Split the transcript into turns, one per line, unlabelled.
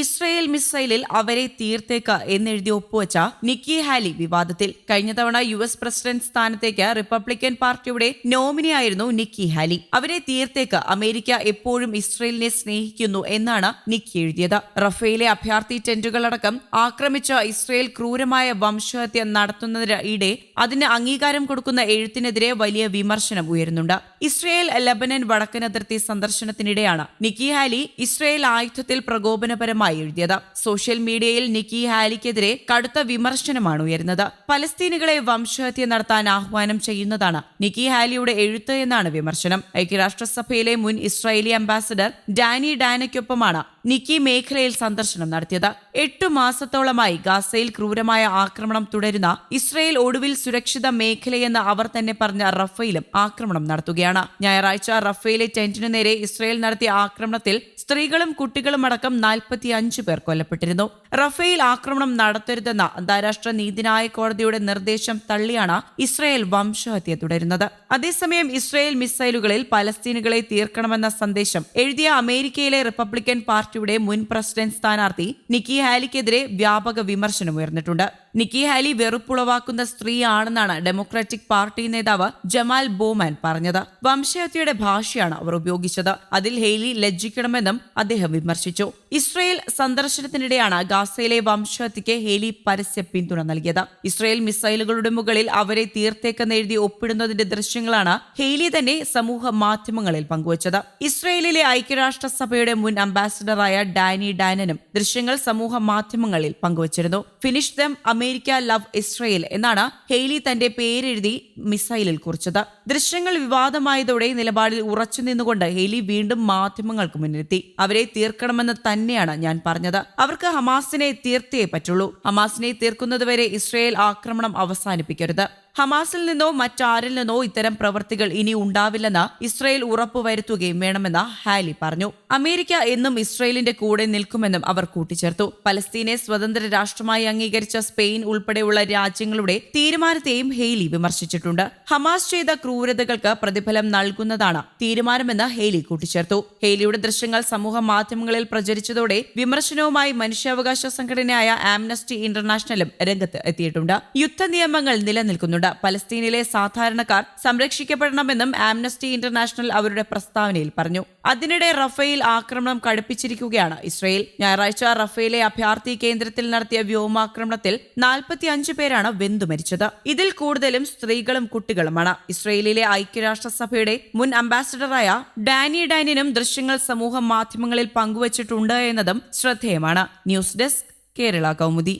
Israel മിസൈലിൽ അവരെ തീർത്തേക്ക് എന്നെഴുതി ഒപ്പുവച്ച നിക്കി ഹാലി വിവാദത്തിൽ കഴിഞ്ഞ തവണ യു എസ് പ്രസിഡന്റ് സ്ഥാനത്തേക്ക് റിപ്പബ്ലിക്കൻ പാർട്ടിയുടെ നോമിനിയായിരുന്നു നിക്കി ഹാലി. അവരെ തീർത്തേക്ക് അമേരിക്ക എപ്പോഴും ഇസ്രയേലിനെ സ്നേഹിക്കുന്നു എന്നാണ് നിക്കി എഴുതിയത്. റഫേലെ അഭയാർത്ഥി ടെന്റുകളടക്കം ആക്രമിച്ച ഇസ്രയേൽ ക്രൂരമായ വംശഹത്യ നടത്തുന്നതിനിടെ അതിന് അംഗീകാരം കൊടുക്കുന്ന എഴുത്തിനെതിരെ വലിയ വിമർശനം ഉയരുന്നുണ്ട്. ഇസ്രയേൽ ലബനൻ വടക്കൻ അതിർത്തി സന്ദർശനത്തിനിടെയാണ് നിക്കി ഹാലി ഇസ്രയേൽ ആയുധത്തിൽ പ്രകോപനപരമായി എഴുതിയത്. സോഷ്യൽ മീഡിയയിൽ നിക്കി ഹാലിക്കെതിരെ കടുത്ത വിമർശനമാണ് ഉയരുന്നത്. പലസ്തീനുകളെ വംശഹത്യ നടത്താൻ ആഹ്വാനം ചെയ്യുന്നതാണ് നിക്കി ഹാലിയുടെ എഴുത്ത് എന്നാണ് വിമർശനം. ഐക്യരാഷ്ട്രസഭയിലെ മുൻ ഇസ്രായേലി അംബാസഡർ ഡാനി ഡാനയ്ക്കൊപ്പമാണ് നിക്കി മേഖലയിൽ സന്ദർശനം നടത്തിയത്. എട്ടു മാസത്തോളമായി ഗാസയിൽ ക്രൂരമായ ആക്രമണം തുടരുന്ന ഇസ്രായേൽ ഒടുവിൽ സുരക്ഷിത മേഖലയെന്ന് അവർ തന്നെ പറഞ്ഞ റഫയിലും ആക്രമണം നടത്തുകയാണ്. ഞായറാഴ്ച റഫയിലെ ടെന്റിനു നേരെ ഇസ്രായേൽ നടത്തിയ ആക്രമണത്തിൽ സ്ത്രീകളും കുട്ടികളും അടക്കം നാൽപ്പത്തി അഞ്ച് പേർ കൊല്ലപ്പെട്ടിരുന്നു. റഫേൽ ആക്രമണം നടത്തരുതെന്ന അന്താരാഷ്ട്ര നീതിന്യായ കോടതിയുടെ നിർദ്ദേശം തള്ളിയാണ് ഇസ്രായേൽ വംശഹത്യ തുടരുന്നത്. അതേസമയം ഇസ്രായേൽ മിസൈലുകളിൽ പലസ്തീനുകളെ തീർക്കണമെന്ന സന്ദേശം എഴുതിയ അമേരിക്കയിലെ റിപ്പബ്ലിക്കൻ പാർട്ടിയുടെ മുൻ പ്രസിഡന്റ് സ്ഥാനാർത്ഥി നിക്കി ഹാലിക്കെതിരെ വ്യാപക വിമർശനം ഉയർന്നിട്ടുണ്ട്. നിക്കി ഹാലി വെറുപ്പുളവാക്കുന്ന സ്ത്രീയാണെന്നാണ് ഡെമോക്രാറ്റിക് പാർട്ടി നേതാവ് ജമാൽ ബോമാൻ പറഞ്ഞത്. വംശഹത്യയുടെ ഭാഷയാണ് അവർ ഉപയോഗിച്ചത്. അതിൽ ഹെയ്ലി ലജ്ജിക്കണമെന്നും അദ്ദേഹം വിമർശിച്ചു. ഇസ്രയേൽ സന്ദർശനത്തിനിടെയാണ് ഗാസയിലെ വംശഹത്യയ്ക്ക് ഹെയ്ലി പരസ്യ പിന്തുണ നൽകിയത്. ഇസ്രയേൽ മിസൈലുകളുടെ മുകളിൽ അവരെ തീർത്തേക്കെന്ന് എഴുതി ഒപ്പിടുന്നതിന്റെ ദൃശ്യങ്ങളാണ് ഹെയ്ലി തന്നെ സമൂഹ മാധ്യമങ്ങളിൽ പങ്കുവച്ചത്. ഇസ്രയേലിലെ ഐക്യരാഷ്ട്രസഭയുടെ മുൻ അംബാസിഡറായ ഡാനി ഡാനനും ദൃശ്യങ്ങൾ സമൂഹ മാധ്യമങ്ങളിൽ പങ്കുവച്ചിരുന്നു. Finish them America love Israel എന്നാണ് ഹെയ്ലി തന്റെ പേരെഴുതി മിസൈലിൽ കുറിച്ചത്. ദൃശ്യങ്ങൾ വിവാദമായതോടെ നിലപാടിൽ ഉറച്ചു നിന്നുകൊണ്ട് ഹെയ്ലി വീണ്ടും മാധ്യമങ്ങൾക്ക് മുന്നിലെത്തി. അവരെ തീർക്കണമെന്ന് തന്നെയാണ് ഞാൻ പറഞ്ഞത്. അവർക്ക് ഹമാസിനെ തീർത്തേ പറ്റുള്ളൂ. ഹമാസിനെ തീർക്കുന്നതുവരെ ഇസ്രയേൽ ആക്രമണം അവസാനിപ്പിക്കരുത്. ഹമാസിൽ നിന്നോ മറ്റാരിൽ നിന്നോ ഇത്തരം പ്രവൃത്തികൾ ഇനി ഉണ്ടാവില്ലെന്ന് ഇസ്രയേൽ ഉറപ്പുവരുത്തുകയും വേണമെന്ന് ഹാലി പറഞ്ഞു. അമേരിക്ക എന്നും ഇസ്രയേലിന്റെ കൂടെ നിൽക്കുമെന്നും അവർ കൂട്ടിച്ചേർത്തു. പലസ്തീനെ സ്വതന്ത്ര രാഷ്ട്രമായി അംഗീകരിച്ച സ്പെയിൻ ഉൾപ്പെടെയുള്ള രാജ്യങ്ങളുടെ തീരുമാനത്തെയും ഹെയ്ലി വിമർശിച്ചിട്ടുണ്ട്. ഹമാസ് ചെയ്ത ക്രൂരതകൾക്ക് പ്രതിഫലം നൽകുന്നതാണ് തീരുമാനമെന്ന് ഹെയ്ലി കൂട്ടിച്ചേർത്തു. ഹെയ്ലിയുടെ ദൃശ്യങ്ങൾ സമൂഹ മാധ്യമങ്ങളിൽ പ്രചരിച്ചതോടെ വിമർശനവുമായി മനുഷ്യാവകാശ സംഘടനയായ ആംനസ്റ്റി ഇന്റർനാഷണലും രംഗത്ത് എത്തിയിട്ടുണ്ട്. യുദ്ധ നിയമങ്ങൾ നിലനിൽക്കുന്നുണ്ട്. പലസ്തീനിലെ സാധാരണക്കാർ സംരക്ഷിക്കപ്പെടണമെന്നും ആംനസ്റ്റി ഇന്റർനാഷണൽ അവരുടെ പ്രസ്താവനയിൽ പറഞ്ഞു. അതിനിടെ റഫേൽ ആക്രമണം കടുപ്പിച്ചിരിക്കുകയാണ് ഇസ്രയേൽ. ഞായറാഴ്ച റഫേലെ അഭയാർത്ഥി കേന്ദ്രത്തിൽ നടത്തിയ വ്യോമാക്രമണത്തിൽ നാൽപ്പത്തിയഞ്ച് പേരാണ് വെന്തു മരിച്ചത് ഇതിൽ കൂടുതലും സ്ത്രീകളും കുട്ടികളുമാണ്. ഇസ്രയേലിലെ ഐക്യരാഷ്ട്രസഭയുടെ മുൻ അംബാസഡറായ ഡാനി ഡാനിനും ദൃശ്യങ്ങൾ സമൂഹ മാധ്യമങ്ങളിൽ പങ്കുവച്ചിട്ടുണ്ട് എന്നതും ശ്രദ്ധേയമാണ്. News desk Kerala Kaumudi.